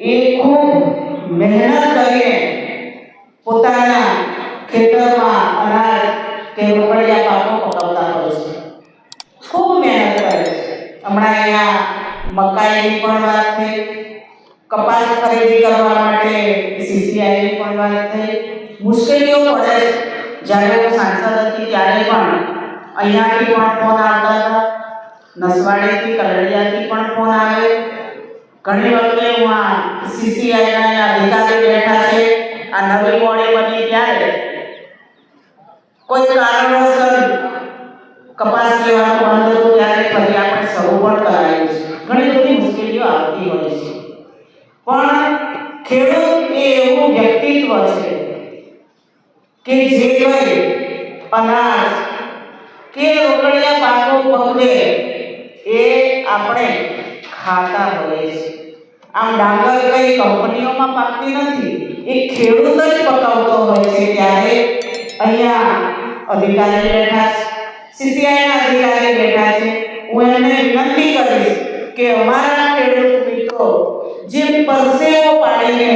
એ ખૂબ મહેનત કરીને પોતાના ખેતરમાં અનાજ કે રોકડિયા પાકો પકવતા હોય છે. ખૂબ મહેનત કરે છે. હમણાં અહીંયા મકાઈની પણ વાત થઈ, કપાસ ખરીદી કરવા માટે સીસીઆઈની પણ વાત થઈ. મુશ્કેલીઓ પડે છે. જ્યારે હું સાંસદ હતી ત્યારે પણ અહીંયાથી પણ ફોન આવતા હતા. નસવાડીથી કરડિયાથી પણ ફોન આવે ઘણી વખતે હું આ સીસીઆઈના અધિકારી બેઠા છે, આ નવી બોડી બની ત્યારે કોઈ કારણોસર કપાસ લેવાનું બંધ હતું ત્યારે ફરી આપણે શરૂ પણ કરાયું છે. ઘણી બધી મુશ્કેલીઓ આવતી હોય છે. પણ ખેડૂત એ એવું વ્યક્તિત્વ છે કે જે કોઈ અનાજ કે રોકડિયા પાકો પકડે એ આપણે ખાતા હોઈએ છીએ. આમ ડાંગર કઈ કંપનીઓમાં પાકતી નથી. એ ખેડૂત જ પકવતો હોય છે ત્યારે અહીંયા અધિકારી બેઠા છે. સીસીઆઈના અધિકારી બેઠા છે. હું એમને વિનંતી કરીશ કે અમારા ખેડૂત મિત્રો જે પરસેવો પાડીને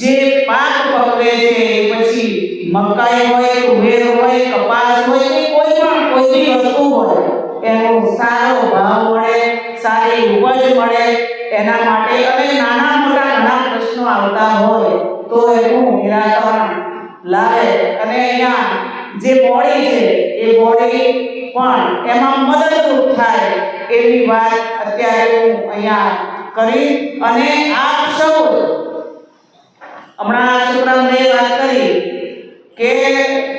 જે પાક પકવે છે પછી મકાઈ હોય, તુવેર હોય, કપાસ હોય કોઈ પણ કોઈ વસ્તુ હોય, એનો સારો ભાવ મળે. સારી ઉપજ મળે, એના માટે અને નાના મોટા ઘણા પ્રશ્નો આવતા હોય, તો એનું નિરાકરણ લાવે અને અહીંયા જે બોડી છે, એ બોડી પણ એમાં મદદરૂપ થાય એવી વાત અત્યારે હું અહીંયા કરી અને આપ સૌ હમણાં સુપ્રમદેવ વાત કરી કે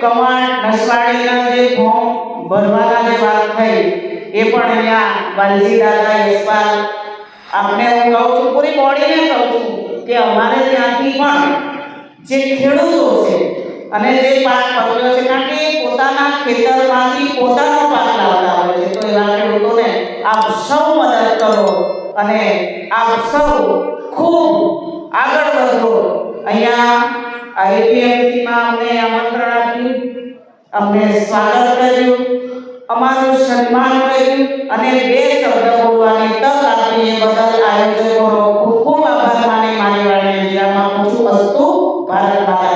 કમાણ નસવાડીના જે ફોર્મ ભરવાના જે વાત થઈ એ પણ અહીંયા વાલજી દાદા યશપાલ આપણે હું કહું છું, પૂરી બોડીને કહું છું કે અમારે ત્યાંથી પણ જે ખેડૂતો છે અને જે પાક પકડ્યો છે, કારણ કે પોતાના ખેતરમાંથી પોતાનો પાક લાવતા હોય છે, તો એવા ખેડૂતોને આપ સૌ મદદ કરો અને આપ સૌ ખૂબ આગળ વધો. અહીંયા આઈપીએમસીમાં અમને આમંત્રણ આપ્યું, અમને સ્વાગત કર્યું. અમારું સન્માન કર્યું અને બે શબ્દ બોલવાની તક આપી એ બદલ આયોજકોનો ખૂબ ખૂબ આભાર માની મારી વાળી વિરામ આપું છું. અસ્તુ ભારત ભારત